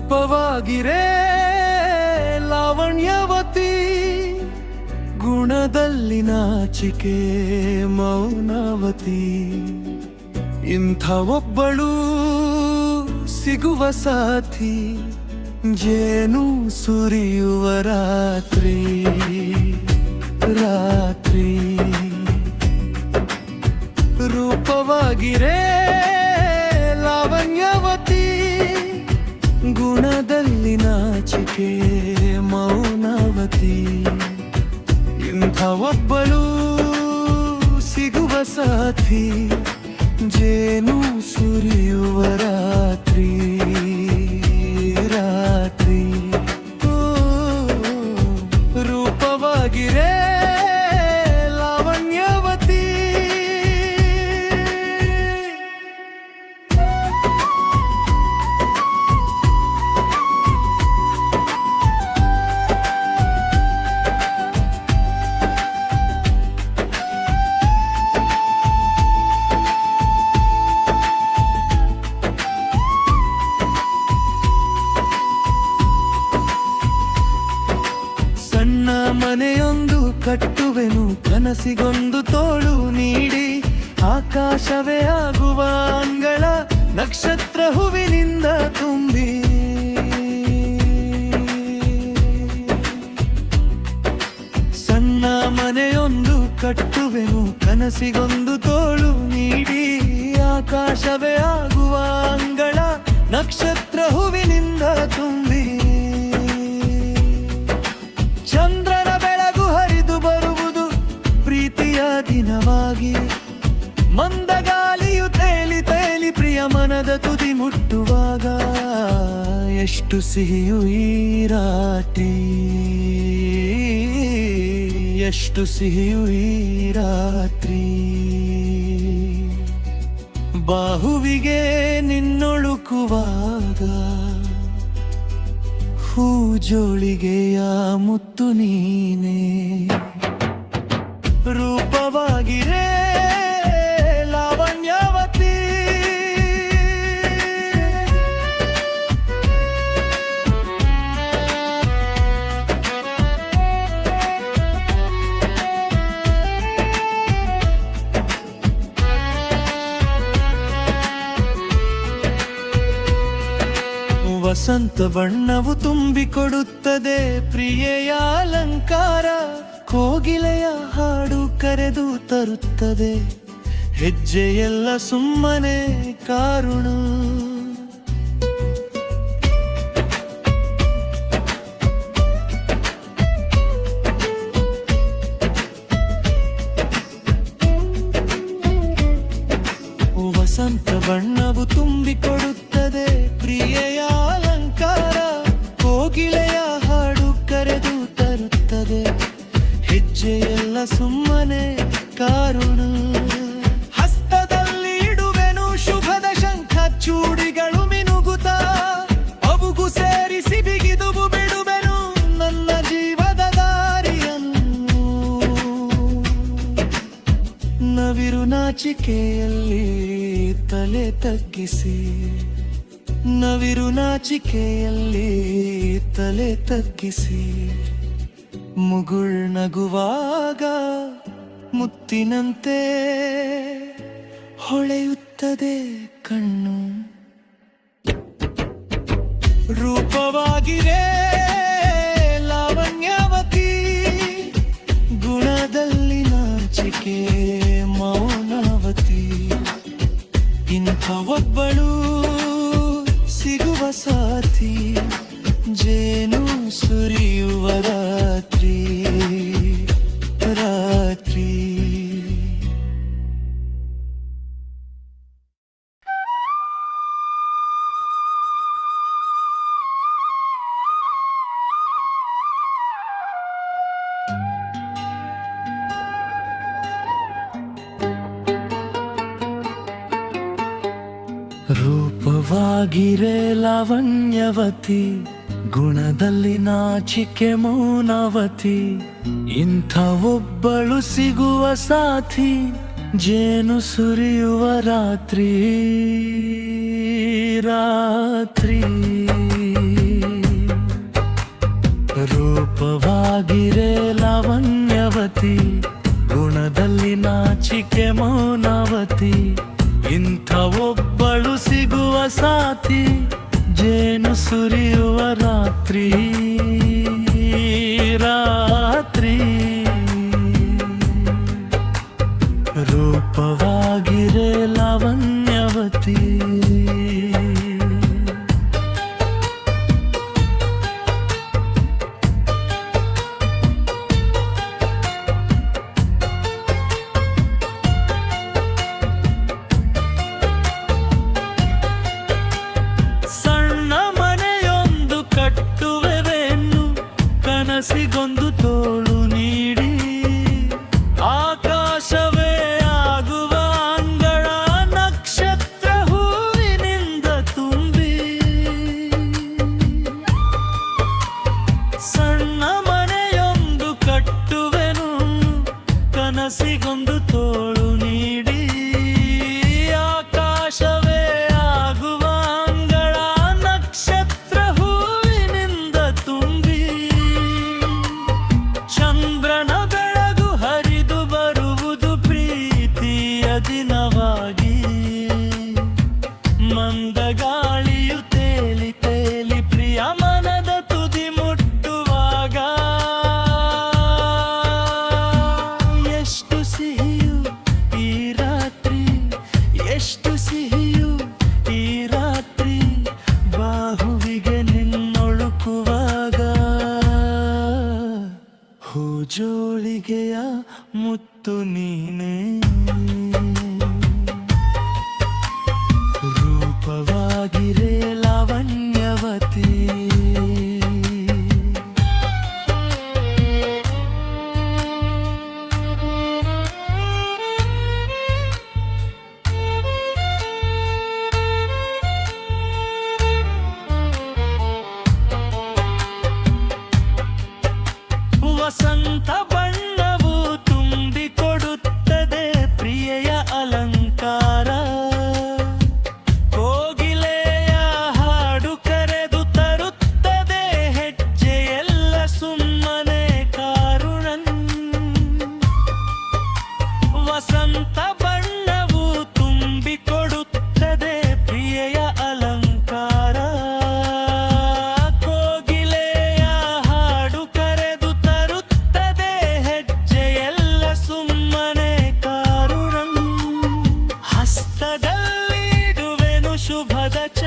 ರೂಪವಾಗಿರೇ ಲಾವಣ್ಯವತಿ ಗುಣದಲ್ಲಿ ನಾಚಿಕೆ ಮೌನವತಿ. ಇಂಥ ಒಬ್ಬಳು ಸಿಗುವ ಸಾಥಿ ಜೇನು ಸುರಿಯುವ ರಾತ್ರಿ. ರಾತ್ರಿ. ರೂಪವಾಗಿರೇ ನಾಚಿಕೆ ಮೌನವತಿ ಇಂಥ ಒಬ್ಬಳು ಸಿಗುವ ಸಾಥಿ ಜೇನು ಸುರಿಯುವ ಆಕಾಶವೇ ಆಗುವ ಅಂಗಳ ನಕ್ಷತ್ರ ಹೂವಿನಿಂದ ತುಂಬಿ. ಸಣ್ಣ ಮನೆಯೊಂದು ಕಟ್ಟುವೆನು, ಕನಸಿಗೊಂದು ತೋಳು ನೀಡಿ. ಆಕಾಶವೇ ಆಗುವ ಅಂಗಳ ನಕ್ಷತ್ರ ಹೂವಿನಿಂದ ತುಂಬಿ. ಚಂದ್ರನ ಬೆಳಗು ಹರಿದು ಬರುವುದು ಪ್ರೀತಿಯ ದಿನವಾಗಿ. ಮಂದಗಾಲಿಯು ತೇಲಿ ತೇಲಿ ಪ್ರಿಯ ಮನದ ತುದಿ ಮುಟ್ಟುವಾಗ ಎಷ್ಟು ಸಿಹಿಯು ಈ ರಾತ್ರಿ? ಎಷ್ಟು ಸಿಹಿಯು ರಾತ್ರಿ? ಬಾಹುವಿಗೆ ನಿನ್ನೊಳುಕುವಾಗ ಹೂ ಜೋಳಿಗೆಯ ಮುತ್ತು ನೀನೆ. ವಸಂತ ಬಣ್ಣವು ತುಂಬಿಕೊಡುತ್ತದೆ. ಪ್ರಿಯೆಯ ಅಲಂಕಾರ ಕೋಗಿಲೆಯ ಹಾಡು ಕರೆದು ತರುತ್ತದೆ. ಹೆಜ್ಜೆಯೆಲ್ಲ ಸುಮ್ಮನೆ ಕಾರುಣ. ಕೋಗಿಲೆಯ ಹಾಡು ಕರೆದು ತರುತ್ತದೆ. ಹೆಜ್ಜೆಯೆಲ್ಲ ಸುಮ್ಮನೆ ಕಾರುಣ. ಹಸ್ತದಲ್ಲಿ ಇಡುವೆನು ಶುಭದ ಶಂಖ, ಚೂಡಿಗಳು ಮಿನುಗುತ್ತ ಅವುಗು ಸೇರಿಸಿ ಬಿಗಿದು ಬಿಡುವೆನು ನನ್ನ ಜೀವದ ದಾರಿಯನ್ನು. ನವಿರು ನಾಚಿಕೆಯಲ್ಲಿ ತಲೆ ತಗ್ಗಿಸಿ. ನವಿರು ನಾಚಿಕೆಯಲ್ಲಿ ತಲೆ ತಗ್ಗಿಸಿ ಮುಗುಳ್ ನಗುವಾಗ ಮುತ್ತಿನಂತೆ ಹೊಳೆಯುತ್ತದೆ ಕಣ್ಣು. ರೂಪವಾಗಿದೆ ಲಾವಣ್ಯವತಿ, ಗುಣದಲ್ಲಿ ನಾಚಿಕೆ ಮೌನವತಿ. ಇಂಥ ಒಬ್ಬಳು ಸಿಗುವ ಸಾಥಿ ಜೇನು ಸುರಿಯುವ ರಾತ್ರಿ ರಾತ್ರಿ ವಾಗಿರೆ ಲಾವಣ್ಯವತಿ, ಗುಣದಲ್ಲಿ ನಾಚಿಕೆ ಮೌನವತಿ. ಇಂಥ ಒಬ್ಬಳು ಸಿಗುವ ಸಾಥಿ, ಜೇನು ಸುರಿಯುವ ರಾತ್ರಿ. ರಾತ್ರಿ. ರೂಪವಾಗಿರೆ ಲಾವಣ್ಯವತಿ, ಗುಣದಲ್ಲಿ ನಾಚಿಕೆ ಮೌನವತಿ. ಇಂಥ ಒಬ್ಬಳು ಸಿಗುವ ಸಾತಿ ಜೇನು ಸುರಿಯುವ ರಾತ್ರಿ. ರಾತ್ರಿ. ರೂಪವಾಗಿರೆ ಲಾವಣ್ಯವತಿ. ಸಿಗೊಂದು see. ಶುಭದ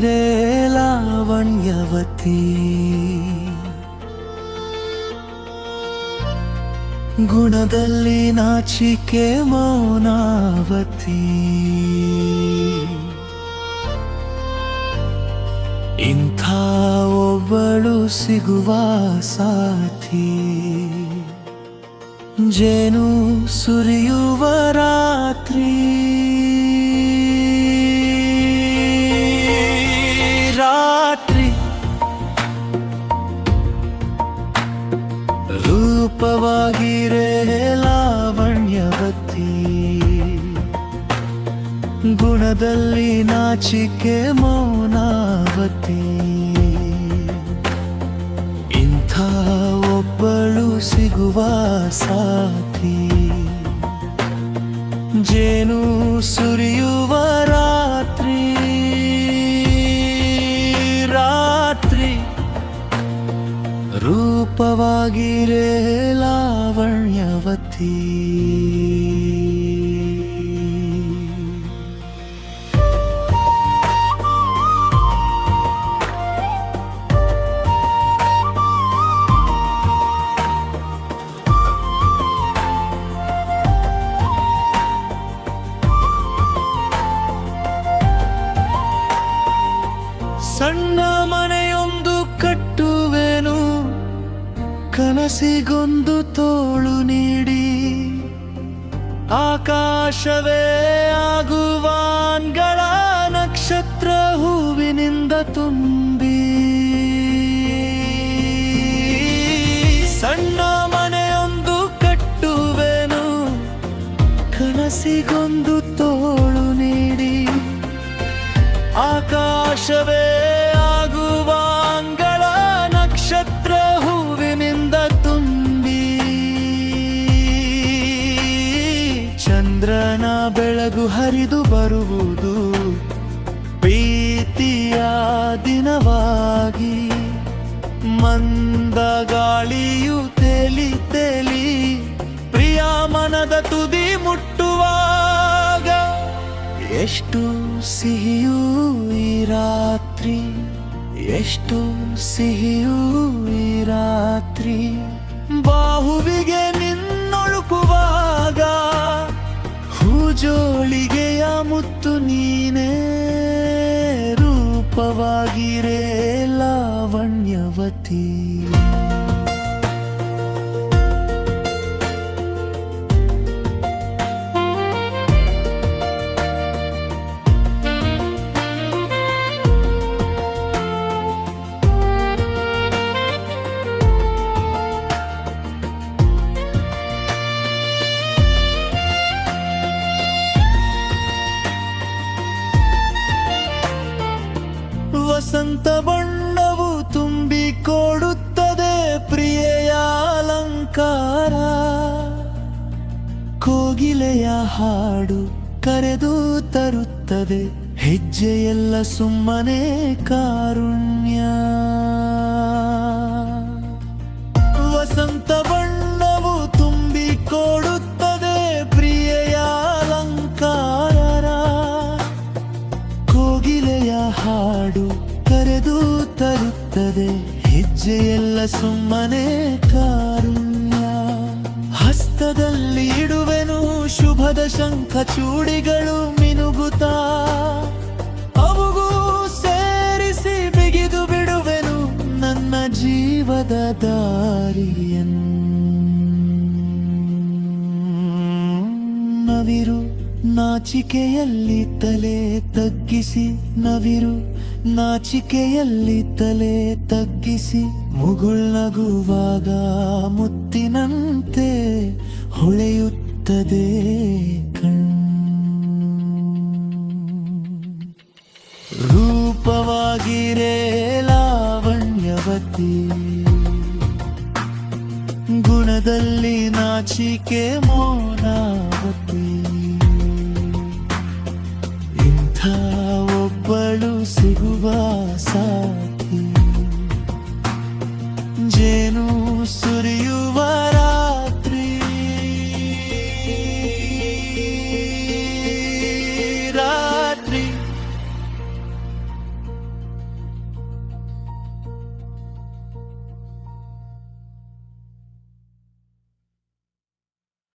रे ಗುಣದಲ್ಲಿ ನಾಚಿಕೆ ಮೌನಾವತಿ. ಇಂಥ ಒಬ್ಬಳು ಸಿಗುವ ಸಾಥಿ. ಜೇನು ಸುರಿಯುವ ರಾತ್ರಿ. ಇಂಥ ಒಬ್ಬಳು ಸಿಗುವ ಸಾಥಿ. ಜೇನು ಸುರಿಯುವ ರಾತ್ರಿ. ರಾತ್ರಿ ರೂಪವಾಗಿರೇ ಲಾವಣ್ಯವತಿ. ಕನಸಿಗೊಂದು ತೋಳು ನೀಡಿ. ಆಕಾಶವೇ ಆಗುವಾನ್ಗಳ ನಕ್ಷತ್ರ ಹೂವಿನಿಂದ ತುಂಬಿ. ಸಣ್ಣ ಮನೆಯೊಂದು ಕಟ್ಟುವೆನು. ಕನಸಿಗೊಂದು ತೋಳು ನೀಡಿ. ಆಕಾಶವೇ ಎಷ್ಟು ಸಿಹಿಯೂ ಈ ರಾತ್ರಿ, ಎಷ್ಟು ಸಿಹಿಯೂ ಈ ರಾತ್ರಿ. ಬಾಹುವಿಗೆ ನಿನ್ನೊಳುಕುವಾಗ ಹೂಜೋಳಿಗೆಯ ಮುತ್ತು ನೀನೇ ರೂಪವಾಗಿರೇ ಲಾವಣ್ಯವತಿ. ಬಣ್ಣವು ತುಂಬಿಕೊಡುತ್ತದೆ ಪ್ರಿಯೆಯ ಅಲಂಕಾರ. ಕೋಗಿಲೆಯ ಹಾಡು ಕರೆದು ತರುತ್ತದೆ ಹೆಜ್ಜೆಯೆಲ್ಲ ಸುಮ್ಮನೆ ಕಾರುಣ್ಯ. ವಸಂತ ಬಣ್ಣವು ತುಂಬಿಕೊಡುತ್ತದೆ ಪ್ರಿಯೆಯ ಅಲಂಕಾರ. ಕೋಗಿಲೆಯ ಹಾಡು ಕರೆದು ತರುತ್ತದೆ. ಹೆಜ್ಜೆಯೆಲ್ಲ ಸುಮ್ಮನೆ ಕಾರುಣ್ಯ. ಹಸ್ತದಲ್ಲಿ ಇಡುವೆನು ಶುಭದ ಶಂಖ ಚೂಡಿಗಳು ಮಿನುಗುತ್ತಾ. ಅವುಗೂ ಸೇರಿಸಿ ಬಿಗಿದು ಬಿಡುವೆನು ನನ್ನ ಜೀವದ ದಾರಿಯನ್ನು. ನವಿರು ನಾಚಿಕೆಯಲ್ಲಿ ತಲೆ ತಗ್ಗಿಸಿ ನವಿರು, ನಾಚಿಕೆಯಲ್ಲಿ ತಲೆ ತಗ್ಗಿಸಿ ಮುಗುಳ್ನಗುವಾಗ ಮುತ್ತಿನಂತೆ ಹೊಳೆಯುತ್ತದೆ ಕಣ್ ರೂಪವಾಗಿರೇ ಲಾವಣ್ಯವತಿ ಗುಣದಲ್ಲಿ ನಾಚಿಕೆ ಮೌನ ಸಿಗುವ ಸಾಥಿ ಜೇನು ಸುರಿ